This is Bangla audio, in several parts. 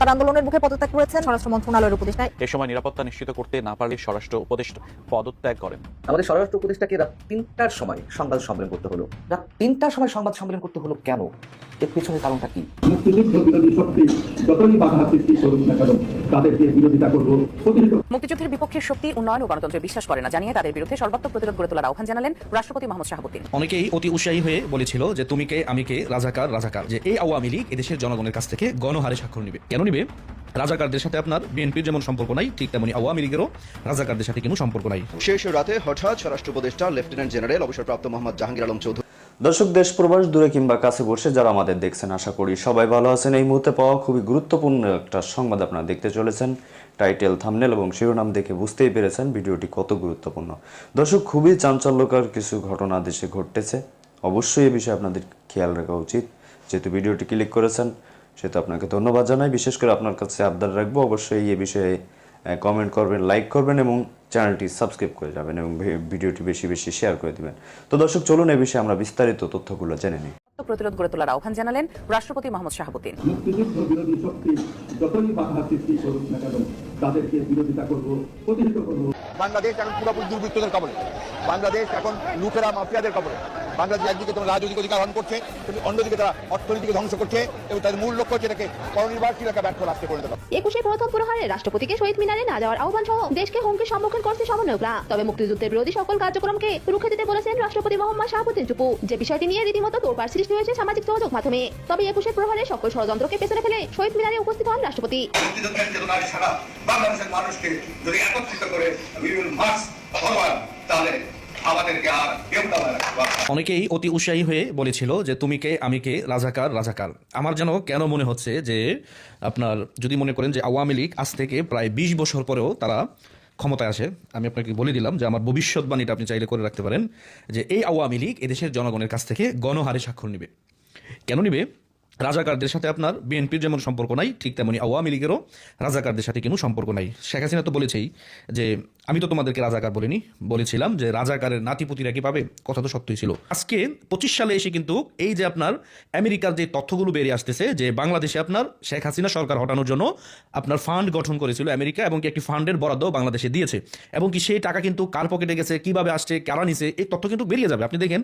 তার আন্দোলনের মুখে পদত্যাগ করেছেন স্বরাষ্ট্র মন্ত্রণালয়ের উপদেষ্টা। এ সময় নিরাপত্তা নিশ্চিত করতে না পারলে স্বরাষ্ট্র উপদেষ্টা পদত্যাগ করেন। আমাদের স্বরাষ্ট্র উপদেষ্টাকে রাত তিনটার সময় সংবাদ সম্মেলন করতে হলো। রাত তিনটার সময় সংবাদ সম্মেলন করতে হলো কেন? এর কারণটা কি? মুক্তিযুদ্ধের বিপক্ষে শক্তি উন্নয়ন ও গণতন্ত্রে বিশ্বাস করে না জানিয়ে তাদের বিরুদ্ধে সর্বাত্মক প্রতিরোধ গড়ে তোলার আহ্বান জানালেন রাষ্ট্রপতি মোহাম্মদ শাহাবুদ্দিন। অনেকেই অতি উৎসাহী হয়ে বলেছিল যে তুমি কে? আমি কে? রাজাকার রাজাকার। যে এই আওয়ামী লীগ এদেশের জনগণের কাছ থেকে গণহারে স্বাক্ষর নিবে। কেন নিবে। রাজাকারদের সাথে আপনার বিএনপির যেমন সম্পর্ক নাই ঠিক তেমনি আওয়ামী লীগেরও রাজাকারদের সাথে কোনো সম্পর্ক নাই। শেষ রাতে হঠাৎ স্বরাষ্ট্র উপদেষ্টা লেফটেন্যান্ট জেনারেল অবসরপ্রাপ্ত মোহাম্মদ জাহাঙ্গীর আলম চৌধুরী। দর্শক দেশ প্রবাস দূরে কিংবা কাছে বসে যারা আমাদের দেখছেন আশা করি সবাই ভালো আছেন। এই মুহূর্তে পাওয়া খুবই গুরুত্বপূর্ণ একটা সংবাদ আপনারা দেখতে চলেছেন। টাইটেল থামনেল এবং শিরোনাম দেখে বুঝতেই পেরেছেন ভিডিওটি কত গুরুত্বপূর্ণ। দর্শক খুবই চাঞ্চল্যকর কিছু ঘটনা দেশে ঘটতেছে। অবশ্যই এ বিষয়ে আপনাদের খেয়াল রাখা উচিত। যেহেতু ভিডিওটি ক্লিক করেছেন সেহেতু আপনাকে ধন্যবাদ জানাই। বিশেষ করে আপনার কাছে আবদার রাখব অবশ্যই এ বিষয়ে কমেন্ট করবেন লাইক করবেন এবং চ্যানেলটি সাবস্ক্রাইব করে যাবেন এবং ভিডিওটি বেশি বেশি শেয়ার করে দিবেন। তো দর্শক চলুন এ বিষয়ে আমরা বিস্তারিত তথ্যগুলো জেনে নিই। প্রতিরোধ গড়ে তোলার আহ্বান জানালেন রাষ্ট্রপতি মোহাম্মদ শাহাবুদ্দিন। মুক্তিযুদ্ধ বিরোধী শক্তি যতই বাধা সৃষ্টি করুক না কেন তাদেরকে বিরোধিতা করব প্রতিহত করব। বাংলাদেশ এখন পুরোপুরি দুর্বৃত্তদের কবলে। বাংলাদেশ এখন লুকেরা মাফিয়াদের কবলে। বাংলাদেশ একদিকে তোমার রাজনৈতিক অধিকার হরণ করছে কিন্তু অন্যদিকে তারা অর্থনীতিকে ধ্বংস করছে এবং তাদের মূল লক্ষ্য হচ্ছে এটাকে পরনির্বাচনী একটা ব্যর্থ রাষ্ট্রে পরিণত করা। একুশে প্রথম প্রহারে রাষ্ট্রপতিকে শহীদ মিনারে না যাওয়ার আহ্বান সহ দেশকে হুমকির সম্মুখীন করছে সমন্বয়করা তবে মুক্তিযুদ্ধের বিরোধী সকল কার্যক্রমকে রুখে দিতে বলেছেন রাষ্ট্রপতি মোহাম্মদ শাহাবুদ্দিন চুপু। যে বিষয়টি নিয়ে রীতিমতো তোড়পাড় সৃষ্টি হয়েছে সামাজিক যোগাযোগ মাধ্যমে। তবে একুশে প্রহারে সকল ষড়যন্ত্রকে পেছনে ফেলে শহীদ মিনারে উপস্থিত হন রাষ্ট্রপতি। বাংলাদেশের মানুষকে যদি একত্রিত করে তাহলে অনেকেই অতি উৎসাহী হয়ে বলেছিল যে, তুমি কে? আমি কে? রাজাকার রাজাকার। আমার যেন কেন মনে হচ্ছে যে, আপনার যদি মনে করেন যে, আওয়ামী লীগ আজ থেকে প্রায় বিশ বছর পরেও তারা ক্ষমতায় আসে, আমি আপনাকে বলে দিলাম যে, আমার ভবিষ্যৎবাণীটা আপনি চাইলে করে রাখতে পারেন যে, এই আওয়ামী লীগ এদেশের জনগণের কাছ থেকে গণহারে স্বাক্ষর নিবে। কেন নিবে? রাজাকারদের সাথে আপনার বিএনপির যেমন সম্পর্ক নাই, ঠিক তেমনি আওয়ামী লীগেরও রাজাকারদের সাথে কোনো সম্পর্ক নাই। শেখ হাসিনা তো বলেছেই যে, আমি তো তোমাদেরকে রাজাকার বলিনি, বলেছিলাম যে রাজাকারের নাতিপুতিরা কি পাবে? কথা তো সত্যই ছিল। আজকে পঁচিশ সালে এসে কিন্তু এই যে আপনার আমেরিকার যে তথ্যগুলো বেরিয়ে আসতেছে যে বাংলাদেশে আপনার শেখ হাসিনা সরকার হটানোর জন্য আপনার ফান্ড গঠন করেছিল আমেরিকা এবং কি একটি ফান্ডের বরাদ্দ বাংলাদেশে দিয়েছে। এবং কি সেই টাকা কিন্তু কার পকেটে গেছে, কীভাবে আসছে, কারা নিছে, এই তথ্য কিন্তু বেরিয়ে যাবে। আপনি দেখেন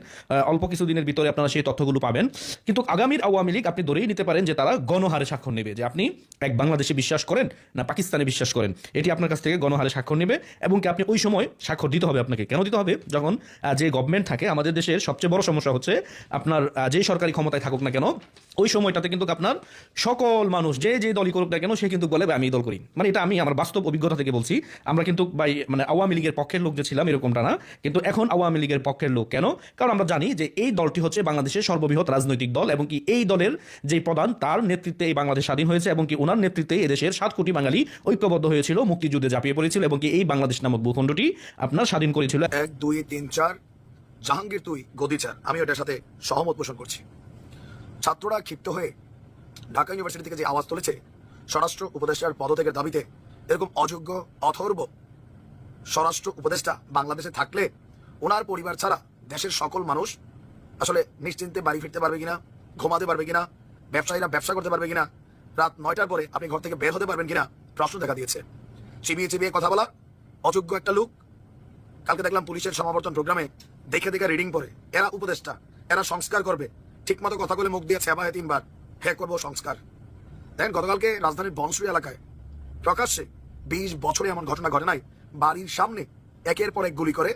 অল্প কিছু দিনের ভিতরে আপনারা সেই তথ্যগুলো পাবেন। কিন্তু আগামীর আওয়ামী লীগ, আপনি ধরেই নিতে পারেন যে তারা গণহারে স্বাক্ষর নেবে যে আপনি এক বাংলাদেশে বিশ্বাস করেন না পাকিস্তানে বিশ্বাস করেন। এটি আপনার কাছ থেকে গণহারে স্বাক্ষর নেবে এবং কি আপনি ওই সময় স্বাক্ষর দিতে হবে আপনাকে। কেন দিতে হবে? যখন যে গভর্নমেন্ট থাকে আমাদের দেশের সবচেয়ে বড় সমস্যা হচ্ছে আপনার যেই সরকারি ক্ষমতায় থাকুক না কেন ওই সময়টাতে কিন্তু আপনার সকল মানুষ যে যে দলই করুক না কেন সে কিন্তু বলে "ভাই, আমি দল করি। মানে এটা আমি আমার বাস্তব অভিজ্ঞতা থেকে বলছি। আমরা কিন্তু ভাই মানে আওয়ামী লীগের পক্ষের লোক যে ছিলাম এরকমটা না। কিন্তু এখন আওয়ামী লীগের পক্ষের লোক কেন? কারণ আমরা জানি যে এই দলটি হচ্ছে বাংলাদেশের সর্ববৃহৎ রাজনৈতিক দল এবং কি এই দলের যে প্রধান তার নেতৃত্বে এই বাংলাদেশ স্বাধীন হয়েছে এবং কি ওনার নেতৃত্বে এদেশের সাত কোটি বাঙালি ঐক্যবদ্ধ হয়েছিল, মুক্তিযুদ্ধে ঝাঁপিয়ে পড়েছিল এবং কি এই বাংলাদেশ নামক ভূখণ্ডটি আপনার স্বাধীন করেছিল। এক, দুই, তিন, চার, জাহাঙ্গীর তুই, গদি চার। আমি ওটার সাথে সহমত পোষণ করছি। ছাত্ররা ক্ষিপ্ত হয়ে ঢাকা ইউনিভার্সিটি থেকে যে আওয়াজ তুলেছে, স্বরাষ্ট্র উপদেষ্টার পদত্যাগের দাবিতে এরকম অযোগ্য, অথর্ব স্বরাষ্ট্র উপদেষ্টা বাংলাদেশে থাকলে ওনার পরিবার ছাড়া দেশের সকল মানুষ আসলে নিশ্চিন্তে বাড়ি ফিরতে পারবে কিনা, ঘুমাতে পারবে কিনা ব্যবসায়ীরা ব্যবসা করতে পারবে কিনা? রাত নয়টার পরে আপনি ঘর থেকে বের হতে পারবেন কিনা? প্রশ্ন দেখা দিয়েছে। চিবিয়ে চিবিয়ে কথা বলা, অযোগ্য একটা লোক। কালকে দেখলাম পুলিশের সমাবর্তন প্রোগ্রামে দেখে দেখে রিডিং পড়ে। এরা উপদেষ্টা, এরা সংস্কার করবে। ঠিকমতো কথা বলে মুখ দিয়ে ছেবা হয় তিনবার হ্যাঁ করব সংস্কার। দেখেন গতকালকে রাজধানীর বনশ্রী এলাকায় প্রকাশ্যে বিশ বছরে এমন ঘটনা ঘটে নাই। বাড়ির সামনে একের পর এক গুলি করে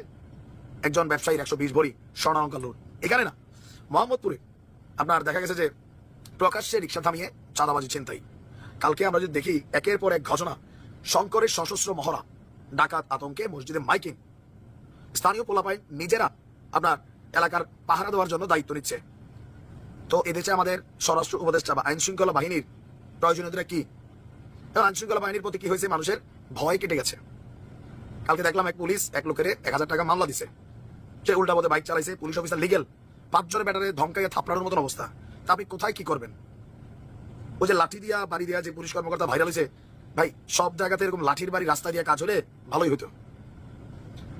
একজন ব্যবসায়ীর একশো বিশ ভরি স্বর্ণালঙ্কার লোড এখানে না, মোহাম্মদপুরে আপনার দেখা গেছে যে প্রকাশ্যে রিক্সা থামিয়ে চাঁদাবাজি ছিনতাই। কালকে আমরা যদি দেখি, একের পর এক ঘটনা, শঙ্করের সশস্ত্র মহড়া, ডাকাত আতঙ্কে মসজিদে মাইকিং। স্থানীয় পোলাপাই নিজেরা আপনার এলাকার পাহারা দেওয়ার জন্য দায়িত্ব নিচ্ছে। তো এদেশে আমাদের স্বরাষ্ট্র উপদেষ্টা বা আইন শৃঙ্খলা বাহিনীর প্রয়োজনীয়তা কি? আইন শৃঙ্খলা বাহিনীর প্রতি কি হয়েছে মানুষের ভয় কেটে গেছে? কালকে দেখলাম এক পুলিশ এক লোকের এক হাজার টাকা মামলা দিছে। সে উল্টা পথে বাইক চালাইছে, পুলিশ অফিসার লিগেল পাঁচজনের ব্যাটারে ধমকাইয়া থাপড়ানোর মতন অবস্থা। আপনি কোথায় কি করবেন? ওই যে লাঠি দিয়া, বাড়ি দিয়া যে পুলিশ কর্মকর্তা ভাইরাল হয়েছে, ভাই, সব জায়গাতে এরকম লাঠির বাড়ি, রাস্তা দিয়ে কাজ হলে ভালোই হতো।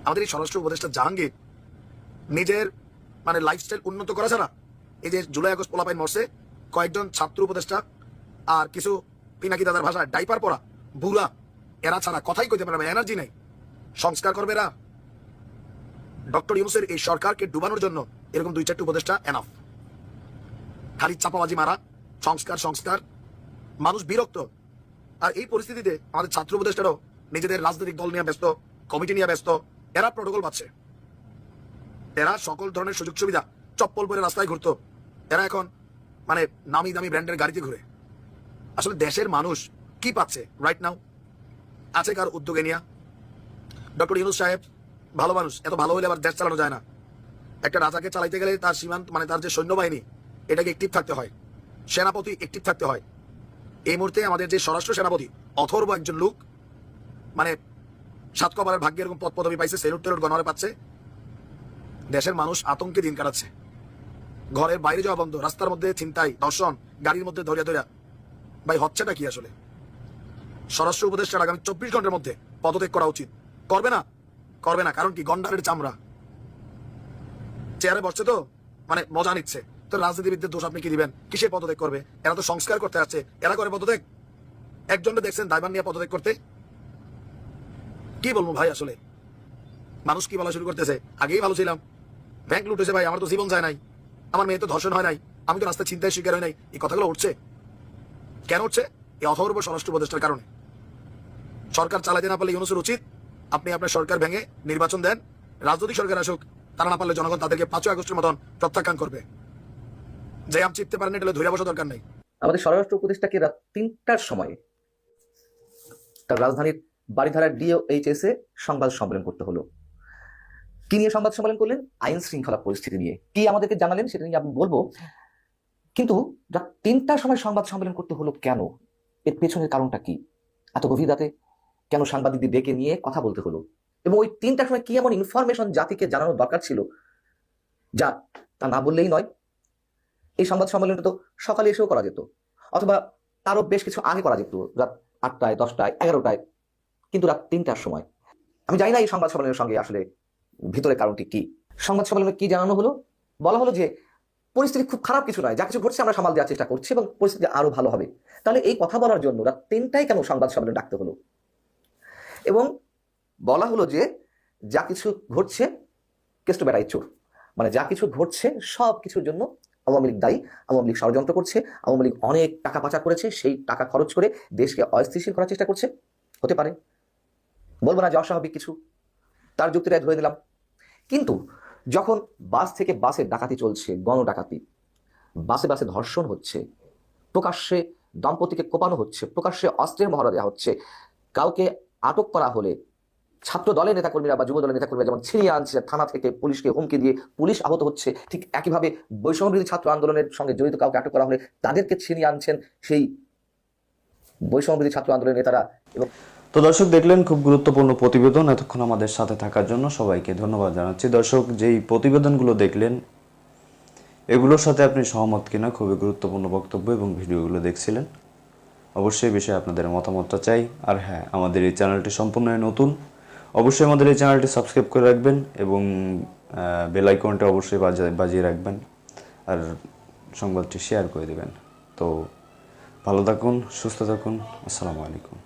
আমাদের এই স্বরাষ্ট্র উপদেষ্টা জাহাঙ্গীর নিজের মানে লাইফস্টাইল উন্নত করা ছাড়া এই যে জুলাই আগস্ট পোলাপাইন মরছে, কয়েকজন ছাত্র উপদেষ্টা আর কিছু পিনাকি দাদার ভাষায় ডাইপার পরা বুড়া, এরা ছাড়া কথাই কইতে পারবে এনার্জি নেই। সংস্কার করবে এরা। ডক্টর ইউনুসের এই সরকারকে ডুবানোর জন্য এরকম দুই চারটি উপদেষ্টা এনাফ খালি চাপাবাজি মারা, সংস্কার সংস্কার। মানুষ বিরক্ত। আর এই পরিস্থিতিতে আমাদের ছাত্র উপদেষ্টারাও নিজেদের রাজনৈতিক দল নিয়ে ব্যস্ত, কমিটি নিয়ে ব্যস্ত, এরা প্রোটোকল পাচ্ছে। এরা সকল ধরনের সুযোগ সুবিধা চপ্পল পরে রাস্তায় ঘুরতো। এরা এখন মানে নামি দামি ব্র্যান্ডের গাড়িতে ঘুরে। আসলে দেশের মানুষ কি পাচ্ছে রাইট নাও আছে কার উদ্যোগে নিয়া? ডক্টর ইউনুস সাহেব, ভালো মানুষ, এত ভালো হলে আবার দেশ চালানো যায় না। একটা রাজাকে চালাইতে গেলে তার সীমান্ত মানে তার যে সৈন্যবাহিনী এটাকে একটিভ থাকতে হয়। সেনাপতি একটিভ থাকতে হয়। এই মুহূর্তে আমাদের যে স্বরাষ্ট্র সেনাপতি, অথর্ব একজন লোক মানে সাত কবারের ভাগ্যে এরকম পদ পদবি পাইছে, সেলুট টেলুট গণহারে পাচ্ছে। দেশের মানুষ আতঙ্কে দিন কাটাচ্ছে। ঘরের বাইরে যাওয়া বন্ধ, রাস্তার মধ্যে চিন্তাই দর্শন গাড়ির মধ্যে ধরিয়া ধরিয়া। ভাই, হচ্ছেটা কি আসলে? স্বরাষ্ট্র উপদেষ্টার আগামী চব্বিশ ঘণ্টার মধ্যে পদত্যাগ করা উচিত। করবে না? করবে না, কারণ কি গন্ডারের চামড়া। চেয়ারে বসছে তো মানে মজা নিচ্ছে। তো রাজনীতিবিদদের দোষ আপনি কি দিবেন? কিসে পদত্যাগ করবে? এরা তো সংস্কার করতে আসছে। এরা করে পদত্যাগ? একজনকে দেখছেন দায়ভার নিয়ে পদত্যাগ করতে? কি বলব ভাই আসলে? মানুষ কি বলা শুরু করতেছে? আগেই ভালো ছিলাম। ব্যাংক লুটেছে ভাই, আমার তো জীবন যায় নাই। আমার মেয়ে তো ধর্ষণ হয় নাই। আমি তো রাস্তায় চিন্তায় শিকার হয় নাই। এই কথাগুলো উঠছে? কেন উঠছে? এই অথর্ব স্বরাষ্ট্র উপদেষ্টার কারণে। সরকার চালাইতে না পারলে ইউনুসের উচিত। আপনি আপনার সরকার ভেঙে নির্বাচন দেন। রাজনৈতিক সরকার আসুক, তারা না পারলে জনগণ তাদেরকে পাঁচই আগস্টের মতন প্রত্যাখ্যান করবে। যে চিপতে পারেন, এটা ধরে বসা দরকার নাই। আমাদের স্বরাষ্ট্র উপদেষ্টাকে রাত তিনটার সময় তার রাজধানীর বাড়িধারা ডিওএইচএস এ সংবাদ সম্মেলন করতে হলো। কি নিয়ে সংবাদ সম্মেলন করলেন? আইন শৃঙ্খলা পরিস্থিতি নিয়ে। কি আমাদেরকে জানালেন সেটা নিয়ে আমি বলব। কিন্তু রাত তিনটার সময় সংবাদ সম্মেলন করতে হলো কেন? এর পেছনের কারণটা কি? এত গভীর রাতে কেন সাংবাদিকদের ডেকে নিয়ে কথা বলতে হলো? এবং ওই তিনটার সময় কি এমন ইনফরমেশন জাতিকে জানানোর দরকার ছিল? যা তা না বললেই নয় এই সংবাদ সম্মেলনটা তো সকালে এসেও করা যেত। অথবা তারও বেশ কিছু আগে করা যেত, রাত আটটায়, দশটায়, এগারোটায়, কিন্তু রাত তিনটার সময়। আমি জানি না এই সংবাদ সম্মেলনের সঙ্গে আসলে ভিতরে কারণটি কি। সংবাদ সম্মেলনে কি জানানো হলো? বলা হলো যে, পরিস্থিতি খুব খারাপ কিছু নয়, যা কিছু ঘটছে আমরা সামাল দেওয়ার চেষ্টা করছি এবং পরিস্থিতি আরও ভালো হবে। তাহলে এই কথা বলার জন্য রাত তিনটায় কেন সংবাদ সম্মেলন ডাকতে হলো? এবং বলা হলো যে, যা কিছু ঘটছে কেষ্ট বেড়াই চোর মানে যা কিছু ঘটছে সব কিছুর জন্য আওয়ামী লীগ দায়ী, আওয়ামী লীগ ষড়যন্ত্র করছে, আওয়ামী লীগ অনেক টাকা পাচার করেছে, সেই টাকা খরচ করে দেশকে অস্থিতিশীল করার চেষ্টা করছে। হতে পারে। বলব না যে অস্বাভাবিক কিছু। তার যুক্তিটা ধরে দিলাম কিন্তু যখন বাস থেকে বাসে ডাকাতি চলছে গণ ডাকাতি বাসে বাসে ধর্ষণ হচ্ছে, প্রকাশ্যে দম্পতিকে কোপানো হচ্ছে, প্রকাশ্যে অস্ত্রের মহড়া দেওয়া হচ্ছে, কাউকে আটক করা হলে ছাত্র দলের নেতাকর্মীরা বা যুব দলের নেতাকর্মীরা যেমন ছিনিয়ে আনছে, থানা থেকে পুলিশকে হুমকি দিয়ে পুলিশ আহত হচ্ছে, ঠিক একইভাবে বৈষম্যবিরোধী ছাত্র আন্দোলনের সঙ্গে জড়িত কাউকে আটক করা হলে তাদেরকে ছিনিয়ে আনছেন সেই বৈষম্যবিরোধী ছাত্র আন্দোলনের নেতারা এবং তো দর্শক, দেখলেন খুব গুরুত্বপূর্ণ প্রতিবেদন এতক্ষণ আমাদের সাথে থাকার জন্য সবাইকে ধন্যবাদ জানাচ্ছি। দর্শক, যেই প্রতিবেদনগুলো দেখলেন, এগুলোর সাথে আপনি সহমত কিনা খুবই গুরুত্বপূর্ণ বক্তব্য এবং ভিডিওগুলো দেখছিলেন। অবশ্যই বিষয়ে আপনাদের মতামতটা চাই। আর হ্যাঁ আমাদের এই চ্যানেলটি সম্পূর্ণ নতুন। অবশ্যই আমাদের এই চ্যানেলটি সাবস্ক্রাইব করে রাখবেন এবং বেল আইকনটা অবশ্যই বাজা- বাজিয়ে রাখবেন আর সংবাদটি শেয়ার করে দেবেন। তো ভালো থাকুন, সুস্থ থাকুন। আসসালামু আলাইকুম।